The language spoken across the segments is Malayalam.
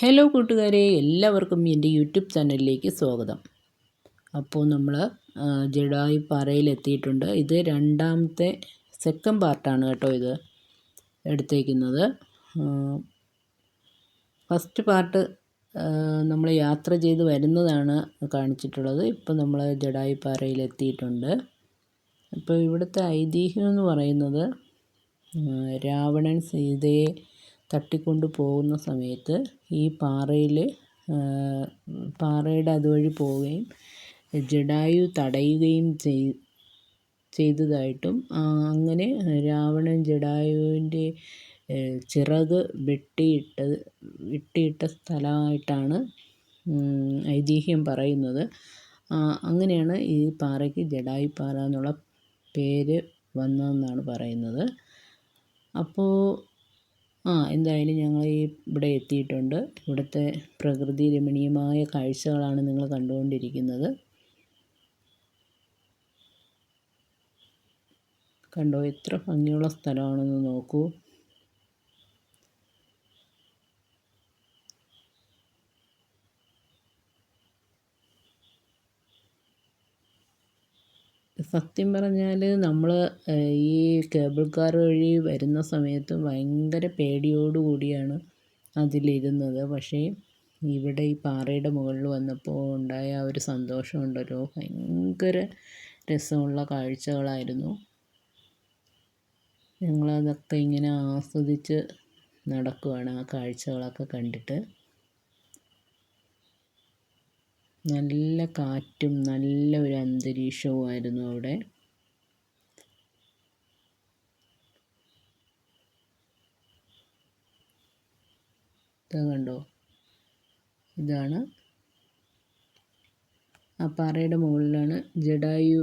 ഹലോ കൂട്ടുകാരെ. എല്ലാവർക്കും എന്റെ യൂട്യൂബ് ചാനലിലേക്ക് സ്വാഗതം. അപ്പോൾ നമ്മൾ ജഡായി പാറയിലെത്തിയിട്ടുണ്ട്. ഇത് രണ്ടാമത്തെ സെക്കൻഡ് പാർട്ടാണ് കേട്ടോ ഇത് എടുത്തേക്കുന്നത്. ഫസ്റ്റ് പാർട്ട് നമ്മൾ യാത്ര ചെയ്ത് വരുന്നതാണ് കാണിച്ചിട്ടുള്ളത്. ഇപ്പോൾ നമ്മൾ ജഡായി പാറയിലെത്തിയിട്ടുണ്ട്. അപ്പോൾ ഇവിടുത്തെ ഐതിഹ്യം എന്ന് പറയുന്നത് രാവണൻ സീതയെ തട്ടിക്കൊണ്ട് പോകുന്ന സമയത്ത് ഈ പാറയിൽ പാറയുടെ അതുവഴി പോവുകയും ജഡായു തടയുകയും ചെയ് ചെയ്തതായിട്ടും അങ്ങനെ രാവണൻ ജഡായുവിന്റെ ചിറക് വെട്ടിയിട്ടത് വെട്ടിയിട്ട സ്ഥലമായിട്ടാണ് ഐതിഹ്യം പറയുന്നത്. അങ്ങനെയാണ് ഈ പാറയ്ക്ക് ജഡായു പാറ എന്നുള്ള പേര് വന്നതെന്നാണ് പറയുന്നത്. അപ്പോൾ ആ എന്തായാലും ഞങ്ങൾ ഈ ഇവിടെ എത്തിയിട്ടുണ്ട്. ഇവിടുത്തെ പ്രകൃതി രമണീയമായ കാഴ്ചകളാണ് നിങ്ങൾ കണ്ടുകൊണ്ടിരിക്കുന്നത്. കണ്ടോ എത്ര ഭംഗിയുള്ള സ്ഥലമാണെന്ന് നോക്കൂ. സത്യം പറഞ്ഞാൽ നമ്മൾ ഈ കേബിൾ കാർ വഴി വരുന്ന സമയത്ത് ഭയങ്കര പേടിയോടു കൂടിയാണ് അതിലിരുന്നത്. പക്ഷേ ഇവിടെ ഈ പാറയുടെ മുകളിൽ വന്നപ്പോൾ ഉണ്ടായ ആ ഒരു സന്തോഷമുണ്ടല്ലോ ഭയങ്കര രസമുള്ള കാഴ്ചകളായിരുന്നു. ഞങ്ങളതൊക്കെ ഇങ്ങനെ ആസ്വദിച്ച് നടക്കുകയാണ് ആ കാഴ്ചകളൊക്കെ കണ്ടിട്ട്. നല്ല കാറ്റും നല്ല ഒരു അന്തരീക്ഷവുമായിരുന്നു അവിടെ. കണ്ടോ? ഇതാണ്. ആ പാറയുടെ മുകളിലാണ് ജഡായു.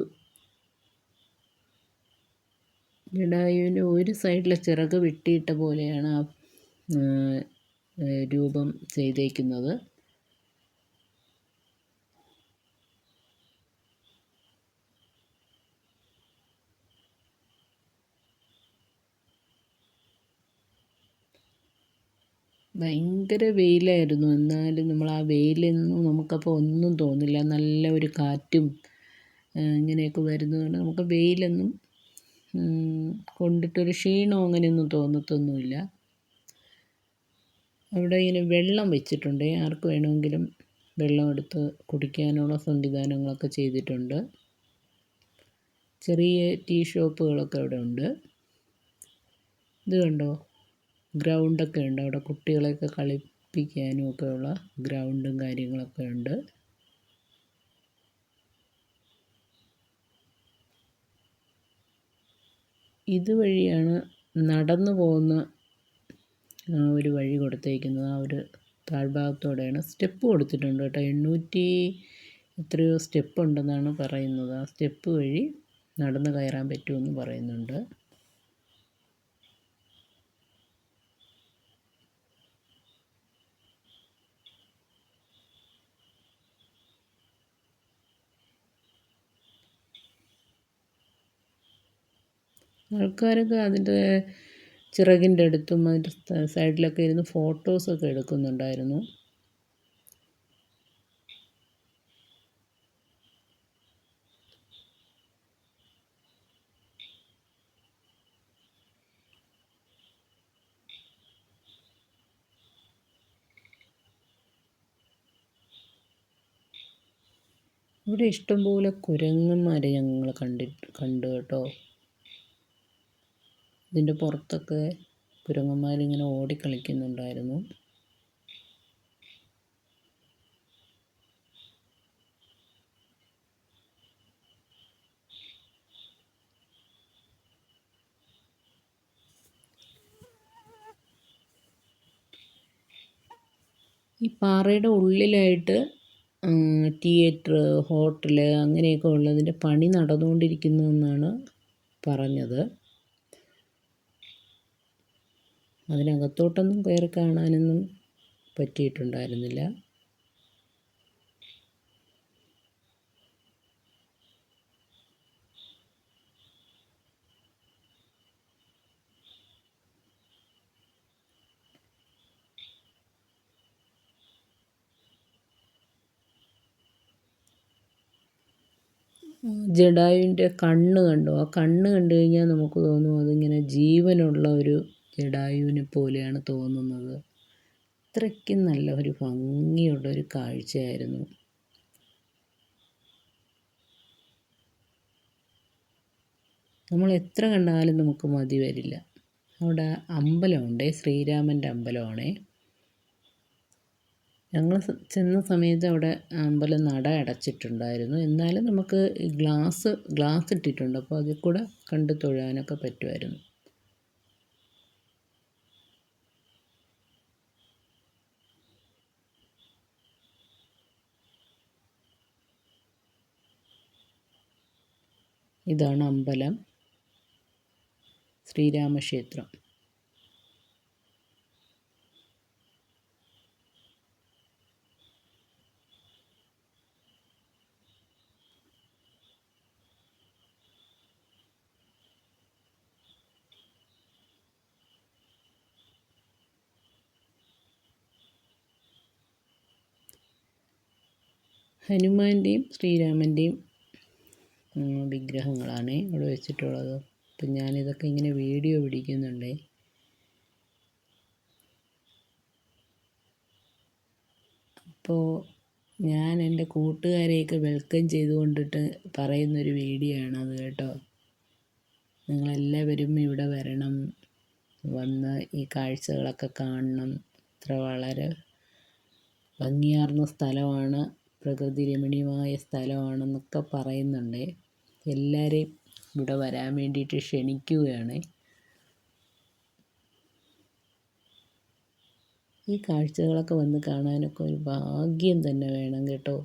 ജഡായുവിന്റെ ഒരു സൈഡിലെ ചിറക് വെട്ടിയിട്ട പോലെയാണ് ആ രൂപം ചെയ്തേക്കുന്നത്. ഭയങ്കര വെയിലായിരുന്നു. എന്നാലും നമ്മൾ ആ വെയിലൊന്നും നമുക്കപ്പോൾ ഒന്നും തോന്നില്ല. നല്ല ഒരു കാറ്റും ഇങ്ങനെയൊക്കെ വരുന്നതുകൊണ്ട് നമുക്ക് വെയിലൊന്നും കൊണ്ടിട്ടൊരു ക്ഷീണമോ അങ്ങനെയൊന്നും തോന്നത്തൊന്നുമില്ല. അവിടെ ഇങ്ങനെ വെള്ളം വെച്ചിട്ടുണ്ട്. ആർക്ക് വേണമെങ്കിലും വെള്ളം എടുത്ത് കുടിക്കാനുള്ള സംവിധാനങ്ങളൊക്കെ ചെയ്തിട്ടുണ്ട്. ചെറിയ ടീ ഷോപ്പുകളൊക്കെ അവിടെ ഉണ്ട്. ഇത് കണ്ടോ? ഗ്രൗണ്ടൊക്കെ ഉണ്ട്. അവിടെ കുട്ടികളെയൊക്കെ കളിപ്പിക്കാനും ഉള്ള ഗ്രൗണ്ടും കാര്യങ്ങളൊക്കെ ഉണ്ട്. ഇതുവഴിയാണ് നടന്നു പോകുന്ന ഒരു വഴി കൊടുത്തേക്കുന്നത്. ആ ഒരു താഴ്ഭാഗത്തോടെയാണ്. സ്റ്റെപ്പ് കൊടുത്തിട്ടുണ്ട് കേട്ടോ. എണ്ണൂറ്റി എത്രയോ സ്റ്റെപ്പ് ഉണ്ടെന്നാണ് പറയുന്നത്. ആ സ്റ്റെപ്പ് വഴി നടന്നു കയറാൻ പറ്റുമെന്ന് പറയുന്നുണ്ട്. ആൾക്കാരൊക്കെ അതിന്റെ ചിറകിന്റെ അടുത്തും അതിന്റെ സൈഡിലൊക്കെ ഇരുന്ന് ഫോട്ടോസൊക്കെ എടുക്കുന്നുണ്ടായിരുന്നു. ഇവിടെ ഇഷ്ടംപോലെ കുരങ്ങന്മാരെ ഞങ്ങൾ കണ്ടിട്ട് കണ്ടു കേട്ടോ. ഇതിന്റെ പുറത്തൊക്കെ കുരങ്ങന്മാരിങ്ങനെ ഓടിക്കളിക്കുന്നുണ്ടായിരുന്നു ഈ പാറയുടെ ഉള്ളിലായിട്ട് തിയേറ്റർ ഹോട്ടൽ അങ്ങനെയൊക്കെ ഉള്ളതിന്റെ പണി നടന്നുകൊണ്ടിരിക്കുന്നു എന്നാണ് പറഞ്ഞത്. അതിനകത്തോട്ടൊന്നും കയറി കാണാനൊന്നും പറ്റിയിട്ടുണ്ടായിരുന്നില്ല. ജഡായുവിന്റെ കണ്ണ് കണ്ടോ. ആ കണ്ണ് കണ്ടു കഴിഞ്ഞാൽ നമുക്ക് തോന്നും അതിങ്ങനെ ജീവനുള്ള ഒരു ജഡായുവിനെ പോലെയാണ് തോന്നുന്നത്. അത്രയ്ക്കും നല്ല ഒരു ഭംഗിയുള്ള ഒരു കാഴ്ചയായിരുന്നു. നമ്മൾ എത്ര കണ്ടാലും നമുക്ക് മതി വരില്ല. അവിടെ അമ്പലമുണ്ട് ശ്രീരാമന്റെ അമ്പലമാണേ. ഞങ്ങൾ ചെന്ന സമയത്ത് അവിടെ അമ്പലം നട അടച്ചിട്ടുണ്ടായിരുന്നു. എന്നാലും നമുക്ക് ഗ്ലാസ് ഗ്ലാസ് ഇട്ടിട്ടുണ്ട്. അപ്പോൾ അതിൽ കൂടെ കണ്ട് തൊഴാനൊക്കെ പറ്റുമായിരുന്നു. ഇതാണ് അമ്പലം. ശ്രീരാമക്ഷേത്രം. ഹനുമാന്റെയും ശ്രീരാമന്റെയും വിഗ്രഹങ്ങളാണ് ഇവിടെ വെച്ചിട്ടുള്ളത്. അപ്പം ഞാനിതൊക്കെ ഇങ്ങനെ വീഡിയോ പിടിക്കുന്നുണ്ട്. അപ്പോൾ ഞാൻ എന്റെ കൂട്ടുകാരെയൊക്കെ വെൽക്കം ചെയ്തുകൊണ്ടിട്ട് പറയുന്നൊരു വീഡിയോ ആണ് അത് കേട്ടോ. നിങ്ങളെല്ലാവരും ഇവിടെ വരണം. വന്ന് ഈ കാഴ്ചകളൊക്കെ കാണണം. ഇത്ര വളരെ ഭംഗിയാർന്ന സ്ഥലമാണ്. പ്രകൃതി രമണീയമായ സ്ഥലമാണെന്നൊക്കെ പറയുന്നുണ്ട്. എല്ലാവരെയും ഇവിടെ വരാൻ വേണ്ടിയിട്ട് ക്ഷണിക്കുകയാണ്. ഈ കാഴ്ചകളൊക്കെ വന്ന് കാണാനൊക്കെ ഒരു ഭാഗ്യം തന്നെ വേണം കേട്ടോ.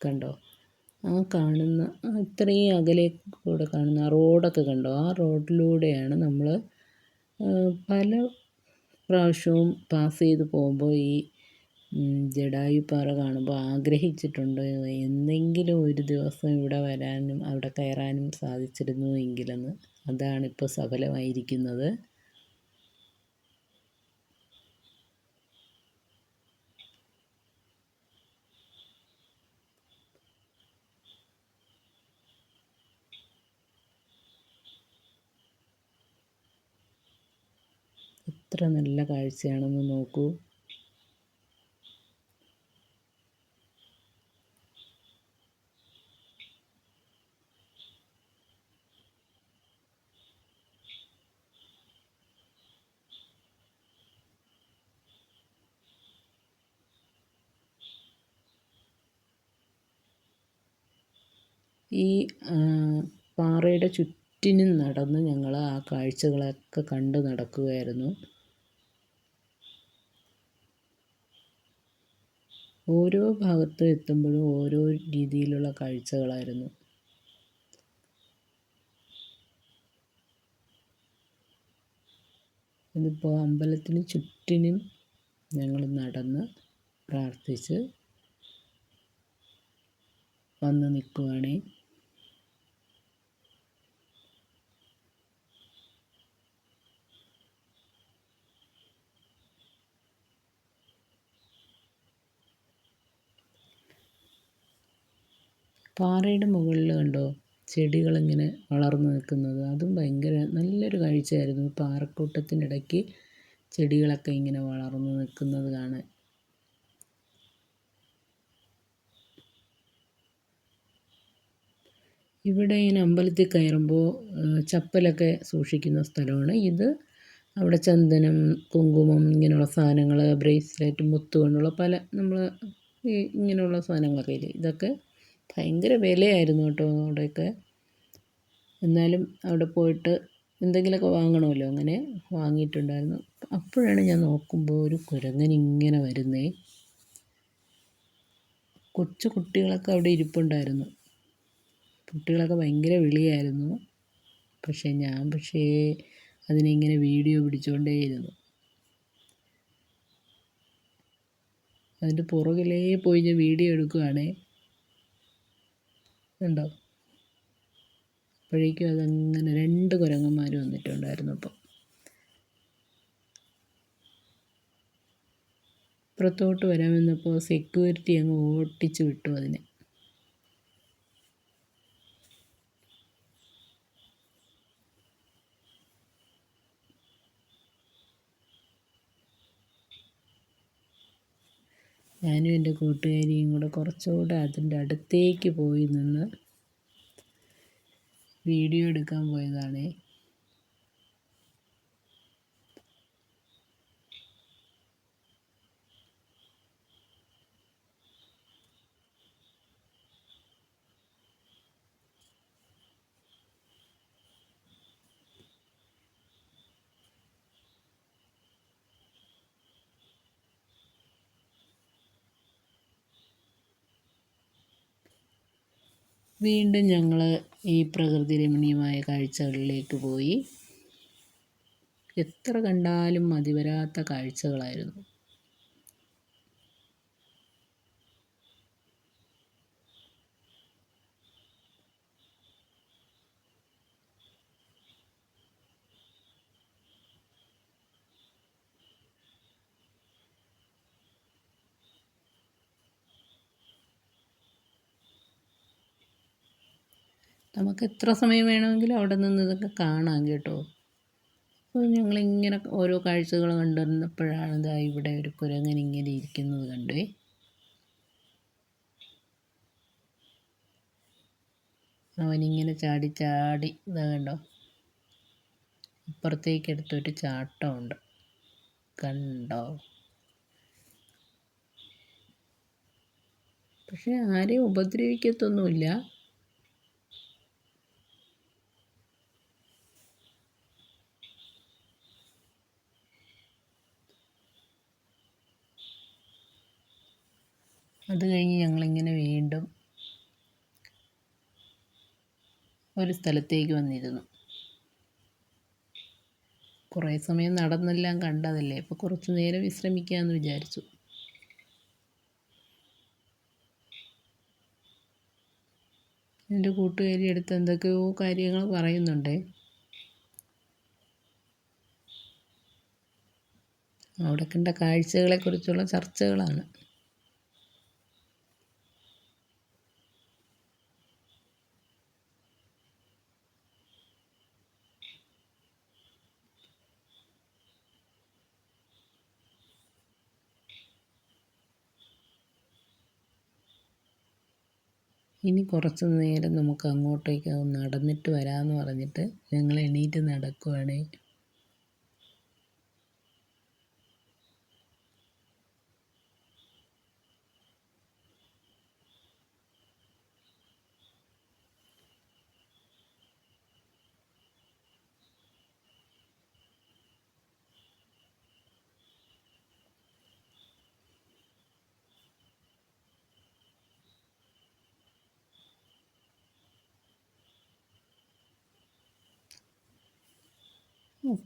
കണ്ടോ? ആ കാണുന്ന ഇത്രയും അകലെ കൂടെ കാണുന്ന ആ റോഡൊക്കെ കണ്ടോ? ആ റോഡിലൂടെയാണ് നമ്മൾ പല പ്രാവശ്യവും പാസ് ചെയ്ത് പോകുമ്പോൾ ഈ ജടായുപ്പാറ കാണുമ്പോൾ ആഗ്രഹിച്ചിട്ടുണ്ട്. എന്നെങ്കിലും ഒരു ദിവസം ഇവിടെ വരാനും അവിടെ കയറാനും സാധിച്ചിരുന്നു എങ്കിലെന്ന്. അതാണിപ്പോൾ സഫലമായിരിക്കുന്നത്. എത്ര നല്ല കാഴ്ചയാണെന്ന് നോക്കൂ. ഈ പാറയുടെ ചുറ്റിനും നടന്ന് ഞങ്ങൾ ആ കാഴ്ചകളൊക്കെ കണ്ട് നടക്കുകയായിരുന്നു. ഓരോ ഭാഗത്ത് എത്തുമ്പോഴും ഓരോ രീതിയിലുള്ള കാഴ്ചകളായിരുന്നു. ഇതിപ്പോൾ അമ്പലത്തിന് ചുറ്റിനും ഞങ്ങൾ നടന്ന് പ്രാർത്ഥിച്ച് വന്ന് നിൽക്കുവാണ്. പാറയുടെ മുകളിൽ കണ്ടോ? ചെടികളിങ്ങനെ വളർന്നു നിൽക്കുന്നത്. അതും ഭയങ്കര നല്ലൊരു കാഴ്ചയായിരുന്നു. പാറക്കൂട്ടത്തിനിടയ്ക്ക് ചെടികളൊക്കെ ഇങ്ങനെ വളർന്നു നിൽക്കുന്നത് കാണാൻ. ഇവിടെ ഇങ്ങനെ അമ്പലത്തിൽ കയറുമ്പോൾ ചപ്പലൊക്കെ സൂക്ഷിക്കുന്ന സ്ഥലമാണ് ഇത്. അവിടെ ചന്ദനം കുങ്കുമം ഇങ്ങനെയുള്ള സാധനങ്ങൾ ബ്രേസ്ലെറ്റ് മുത്ത് കൊണ്ടുള്ള പല നമ്മൾ ഇങ്ങനെയുള്ള സാധനങ്ങളൊക്കെ ഇല്ലേ? ഇതൊക്കെ ഭയങ്കര വിലയായിരുന്നു കേട്ടോ അവിടെയൊക്കെ. എന്നാലും അവിടെ പോയിട്ട് എന്തെങ്കിലുമൊക്കെ വാങ്ങണമല്ലോ അങ്ങനെ വാങ്ങിയിട്ടുണ്ടായിരുന്നു. അപ്പോഴാണ് ഞാൻ നോക്കുമ്പോൾ ഒരു കുരങ്ങൻ ഇങ്ങനെ വരുന്നേ. കൊച്ചു കുട്ടികളൊക്കെ അവിടെ ഇരിപ്പുണ്ടായിരുന്നു. കുട്ടികളൊക്കെ ഭയങ്കര വിളിയായിരുന്നു. പക്ഷേ ഞാൻ പക്ഷേ അതിനെ ഇങ്ങനെ വീഡിയോ പിടിച്ചുകൊണ്ടേയിരുന്നു. അതിന്റെ പുറകിലേ പോയി ഞാൻ വീഡിയോ എടുക്കുകയാണേ ഉണ്ടോ അപ്പോഴേക്കും അതങ്ങനെ രണ്ട് കുരങ്ങന്മാർ വന്നിട്ടുണ്ടായിരുന്നു അപ്പം. പുറത്തോട്ട് വരാമെന്നപ്പോൾ സെക്യൂരിറ്റി അങ്ങ് ഓട്ടിച്ചു വിട്ടു അതിനെ. ഞാനും എന്റെ കൂട്ടുകാരിയും കൂടെ കുറച്ചുകൂടെ അതിന്റെ അടുത്തേക്ക് പോയി നിന്ന് വീഡിയോ എടുക്കാൻ പോയതാണേ. വീണ്ടും ഞങ്ങൾ ഈ പ്രകൃതി രമണീയമായ കാഴ്ചകളിലേക്ക് പോയി. എത്ര കണ്ടാലും മതിവരാത്ത കാഴ്ചകളായിരുന്നു. നമുക്ക് എത്ര സമയം വേണമെങ്കിലും അവിടെ നിന്ന് ഇതൊക്കെ കാണാം കേട്ടോ. അപ്പോൾ ഞങ്ങളിങ്ങനെ ഓരോ കാഴ്ചകൾ കണ്ടിരുന്നപ്പോഴാണ് ഇതാ ഇവിടെ ഒരു കുരങ്ങൻ ഇങ്ങനെ ഇരിക്കുന്നത് കണ്ടേ. അവനിങ്ങനെ ചാടി ചാടി ഇതാ കണ്ടോ. ഇപ്പുറത്തേക്ക് എടുത്തൊരു ചാട്ടമുണ്ട്. കണ്ടോ? പക്ഷെ ആരെയും ഉപദ്രവിക്കത്തൊന്നുമില്ല. അത് കഴിഞ്ഞ് ഞങ്ങളിങ്ങനെ വീണ്ടും ഒരു സ്ഥലത്തേക്ക് വന്നിരുന്നു. കുറേ സമയം നടന്നെല്ലാം കണ്ടതല്ലേ? അപ്പോൾ കുറച്ച് നേരം വിശ്രമിക്കാമെന്ന് വിചാരിച്ചു. എന്റെ കൂട്ടുകാരി അടുത്ത് എന്തൊക്കെയോ കാര്യങ്ങൾ പറയുന്നുണ്ടേ. അവിടെ കണ്ട കാഴ്ചകളെക്കുറിച്ചുള്ള ചർച്ചകളാണ്. ഇനി കുറച്ച് നേരം നമുക്ക് അങ്ങോട്ടേക്ക് നടന്നിട്ട് വരാമെന്ന് പറഞ്ഞിട്ട് ഞങ്ങൾ എണീറ്റ് നടക്കുവാണ്.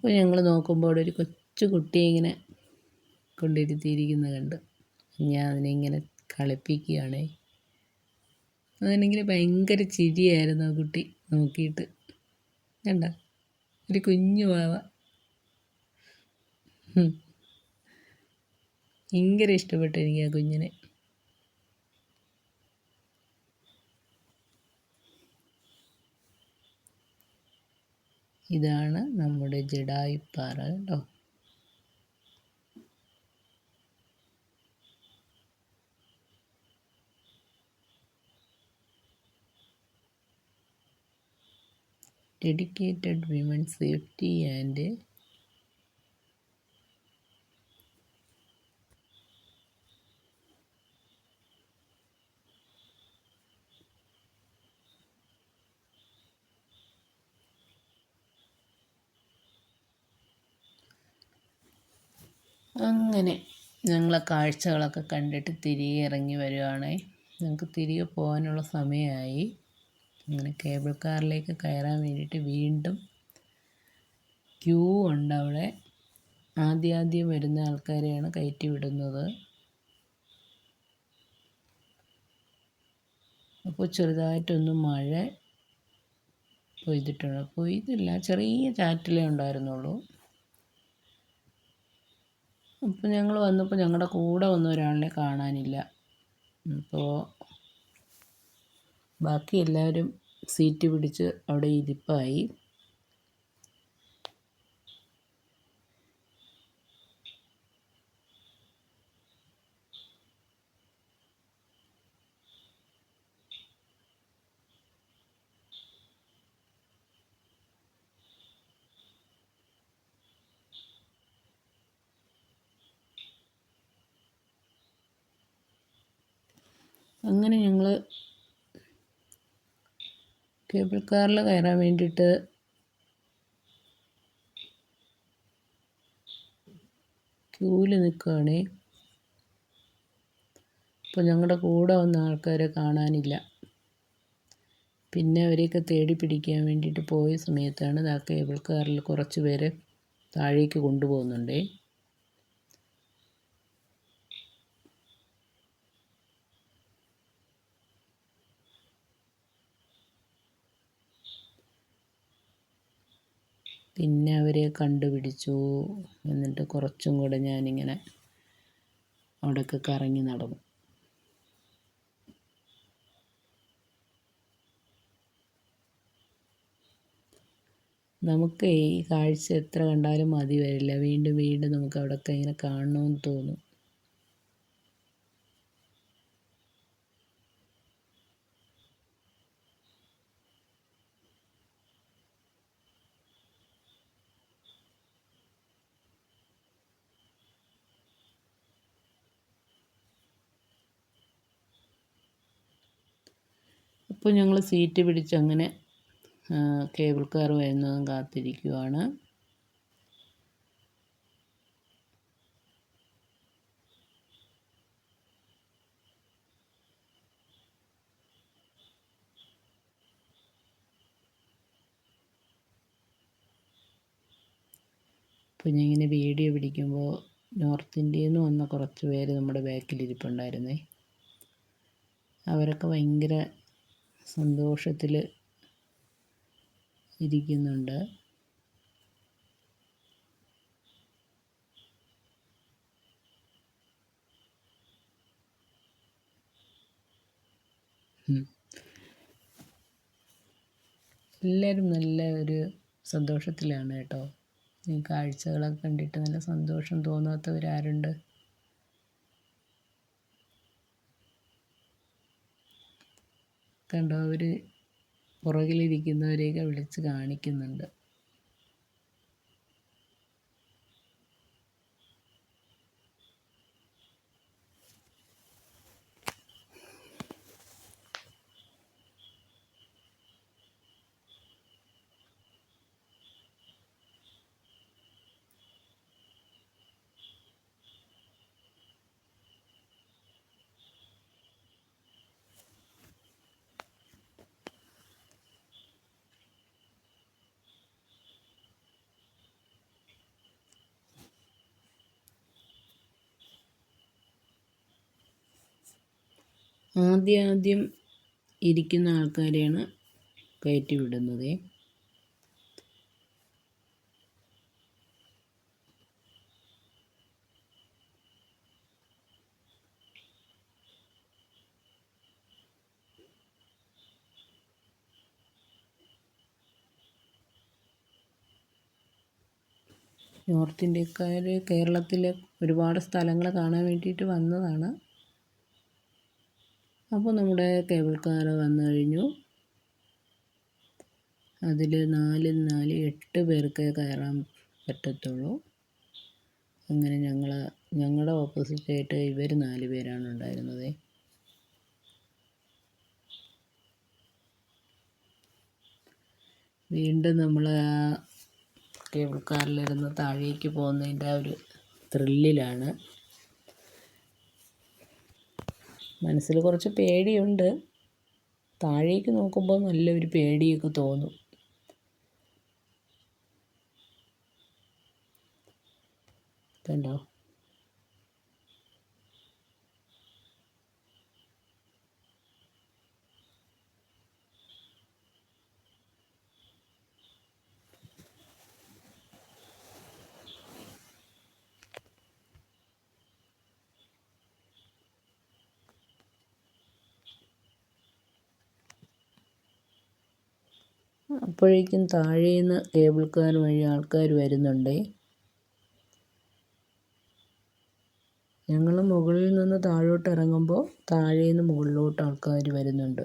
അപ്പോൾ ഞങ്ങൾ നോക്കുമ്പോൾ ഒരു കൊച്ചു കുട്ടിയെ ഇങ്ങനെ കൊണ്ടിരുത്തിയിരിക്കുന്നത് കണ്ട്. ഞാൻ അതിനെ ഇങ്ങനെ കളിപ്പിക്കുകയാണേ. അതിനെങ്കിൽ ഭയങ്കര ചിരിയായിരുന്നു ആ കുട്ടി നോക്കിയിട്ട്. കണ്ട? ഒരു കുഞ്ഞു വാവ ഭയങ്കര ഇഷ്ടപ്പെട്ടു എനിക്ക് ആ കുഞ്ഞിനെ. ഇതാണ് നമ്മുടെ ജഡായുപ്പാറ കേട്ടോ ഡെഡിക്കേറ്റഡ് വിമൻ സേഫ്റ്റി ആൻഡ് അങ്ങനെ ഞങ്ങളെ കാഴ്ചകളൊക്കെ കണ്ടിട്ട് തിരികെ ഇറങ്ങി വരുവാണേ. ഞങ്ങൾക്ക് തിരികെ പോകാനുള്ള സമയമായി. അങ്ങനെ കേബിൾ കാറിലേക്ക് കയറാൻ വേണ്ടിയിട്ട് വീണ്ടും ക്യൂ ഉണ്ട് അവിടെ. ആദ്യാദ്യം വരുന്ന ആൾക്കാരെയാണ് കയറ്റി വിടുന്നത്. അപ്പോൾ ചെറുതായിട്ടൊന്ന് മഴ പെയ്തിട്ടുണ്ട്. പെയ്തില്ല ചെറിയ ചാറ്റിലേ ഉണ്ടായിരുന്നുള്ളൂ. അപ്പോൾ ഞങ്ങൾ വന്നപ്പോൾ ഞങ്ങളുടെ കൂടെ വന്ന ഒരാളിനെ കാണാനില്ല. അപ്പോൾ ബാക്കി എല്ലാവരും സീറ്റ് പിടിച്ച് അവിടെ ഇരിപ്പായി. അങ്ങനെ ഞങ്ങൾ കേബിൾ കാറിൽ കയറാൻ വേണ്ടിയിട്ട് ക്യൂവിൽ നിൽക്കുകയാണേ അപ്പോൾ ഞങ്ങളുടെ കൂടെ വന്ന ആൾക്കാരെ കാണാനില്ല. പിന്നെ അവരെയൊക്കെ തേടി പിടിക്കാൻ വേണ്ടിയിട്ട് പോയ സമയത്താണ് ആ കേബിൾ കാറിൽ കുറച്ച് പേരെ താഴേക്ക് കൊണ്ടുപോകുന്നുണ്ടേ. പിന്നെ അവരെ കണ്ടുപിടിച്ചു. എന്നിട്ട് കുറച്ചും കൂടെ ഞാനിങ്ങനെ അവിടെയൊക്കെ കറങ്ങി നടന്നു. നമുക്ക് ഈ കാഴ്ച എത്ര കണ്ടാലും മതി വരില്ല വീണ്ടും വീണ്ടും നമുക്ക് അവിടെ ഇങ്ങനെ കാണണമെന്ന് തോന്നും. അപ്പോൾ ഞങ്ങൾ സീറ്റ് പിടിച്ച് അങ്ങനെ കേബിൾ കാർ വരുന്നതും കാത്തിരിക്കുവാണ്. അപ്പോൾ ഞാൻ ഇങ്ങനെ വീഡിയോ പിടിക്കുമ്പോൾ നോർത്ത് ഇന്ത്യയിൽ നിന്ന് വന്ന കുറച്ച് പേര് നമ്മുടെ ബാക്കിലിരിപ്പുണ്ടായിരുന്നേ. അവരൊക്കെ ഭയങ്കര സന്തോഷത്തിൽ ഇരിക്കുന്നുണ്ട്. എല്ലാവരും നല്ല ഒരു സന്തോഷത്തിലാണ് കേട്ടോ. ഈ കാഴ്ചകളൊക്കെ കണ്ടിട്ട് നല്ല സന്തോഷം തോന്നാത്തവരാരുണ്ട്. കണ്ടോ? അവർ പുറകിലിരിക്കുന്നവരെയൊക്കെ വിളിച്ച് കാണിക്കുന്നുണ്ട്. ആദ്യാദ്യം ഇരിക്കുന്ന ആൾക്കാരെയാണ് കയറ്റി വിടുന്നത്. നോർത്ത് ഇന്ത്യക്കാർ കേരളത്തിലെ ഒരുപാട് സ്ഥലങ്ങൾ കാണാൻ വേണ്ടിയിട്ട് വന്നതാണ്. അപ്പോൾ നമ്മുടെ കേബിൾ കാർ വന്നു കഴിഞ്ഞു. അതിൽ നാല് നാല് എട്ട് പേർക്ക് കയറാൻ പറ്റത്തുള്ളൂ. അങ്ങനെ ഞങ്ങൾ ഞങ്ങളുടെ ഓപ്പോസിറ്റായിട്ട് ഇവർ നാല് പേരാണ് ഉണ്ടായിരുന്നത്. വീണ്ടും നമ്മൾ ആ കേബിൾ കാറിലിരുന്ന് താഴേക്ക് പോകുന്നതിന്റെ ആ ഒരു ത്രില്ലിലാണ്. മനസ്സിൽ കുറച്ച് പേടിയുണ്ട്. താഴേക്ക് നോക്കുമ്പോൾ നല്ലൊരു പേടിയൊക്കെ തോന്നും. കണ്ടോ അപ്പോഴേക്കും താഴേന്ന് കേബിൾ കാർ വഴി ആൾക്കാർ വരുന്നുണ്ട്. ഞങ്ങൾ മുകളിൽ നിന്ന് താഴോട്ട് ഇറങ്ങുമ്പോൾ താഴേന്ന് മുകളിലോട്ട് ആൾക്കാർ വരുന്നുണ്ട്.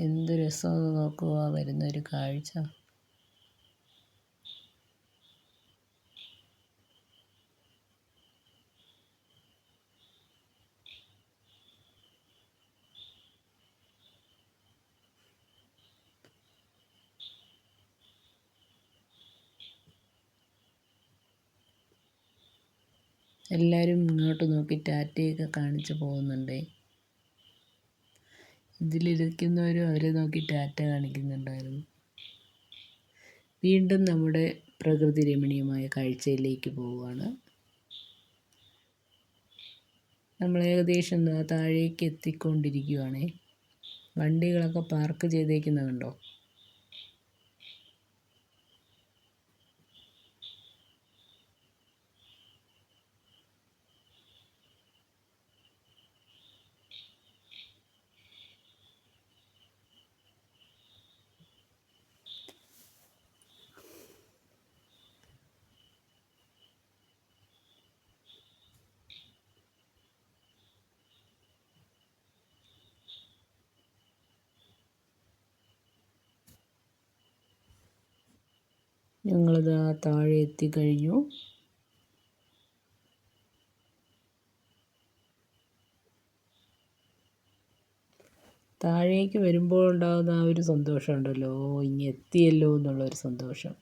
എന്ത് രസമെന്ന് നോക്കുക വരുന്നൊരു കാഴ്ച. എല്ലാവരും മുന്നോട്ട് നോക്കി ടാറ്റയൊക്കെ കാണിച്ചു പോകുന്നുണ്ടേ. ഇതിലിരിക്കുന്നവരും അവരെ നോക്കി ടാറ്റ കാണിക്കുന്നുണ്ടായിരുന്നു. വീണ്ടും നമ്മുടെ പ്രകൃതി രമണീയമായ കാഴ്ചയിലേക്ക് പോവുകയാണ്. നമ്മൾ ഏകദേശം താഴേക്ക് എത്തിക്കൊണ്ടിരിക്കുകയാണേ. വണ്ടികളൊക്കെ പാർക്ക് ചെയ്തേക്കുന്നത് കണ്ടോ ഞങ്ങളിത് താഴെ എത്തിക്കഴിഞ്ഞു താഴേക്ക് വരുമ്പോൾ ഉണ്ടാകുന്ന ആ ഒരു സന്തോഷമുണ്ടല്ലോ ഇനി എത്തിയല്ലോ എന്നുള്ളൊരു സന്തോഷം.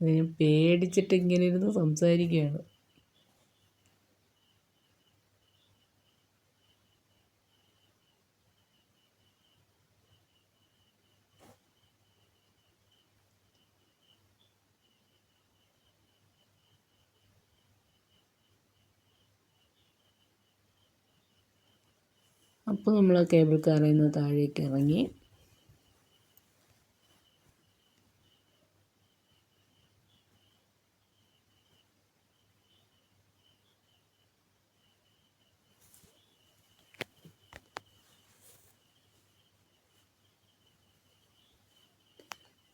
ഞാൻ പേടിച്ചിട്ട് ഇങ്ങനെ ഇരുന്ന് സംസാരിക്കുകയാണ്. അപ്പോൾ നമ്മൾ ആ കേബിൾ കാറിൽ നിന്ന് താഴേക്ക് ഇറങ്ങി.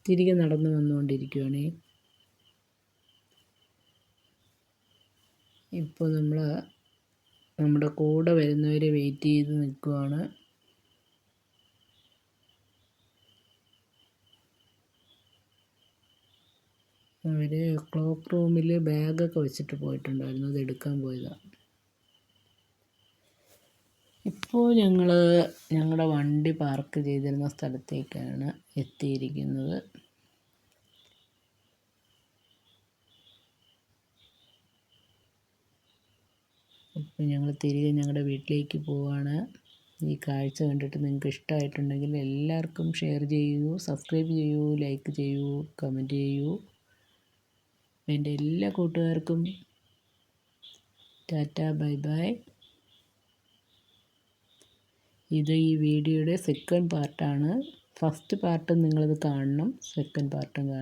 തിരികെ നടന്നു വന്നുകൊണ്ടിരിക്കുകയാണ് ഇപ്പോൾ നമ്മൾ നമ്മുടെ കൂടെ വരുന്നവരെ വെയിറ്റ് ചെയ്ത് നിൽക്കുവാണ്. അവർ ക്ലോക്ക് റൂമിൽ ബാഗൊക്കെ വെച്ചിട്ട് പോയിട്ടുണ്ടായിരുന്നു. അത് എടുക്കാൻ പോയതാണ് ഇപ്പോൾ ഞങ്ങൾ ഞങ്ങളുടെ വണ്ടി പാർക്ക് ചെയ്തിരുന്ന സ്ഥലത്തേക്കാണ് എത്തിയിരിക്കുന്നത്. അപ്പോൾ ഞങ്ങൾ തിരികെ ഞങ്ങളുടെ വീട്ടിലേക്ക് പോവുകയാണ് ഈ കാഴ്ച കണ്ടിട്ട് നിങ്ങൾക്ക് ഇഷ്ടമായിട്ടുണ്ടെങ്കിൽ എല്ലാവർക്കും ഷെയർ ചെയ്യൂ സബ്സ്ക്രൈബ് ചെയ്യൂ ലൈക്ക് ചെയ്യൂ കമന്റ് ചെയ്യൂ. എന്റെ എല്ലാ കൂട്ടുകാർക്കും ടാറ്റ ബൈ ബൈ. ഇത് ഈ വീഡിയോയുടെ സെക്കൻഡ് പാർട്ടാണ് ഫസ്റ്റ് പാർട്ട് നിങ്ങളിത് കാണണം സെക്കൻഡ് പാർട്ടും കാണണം.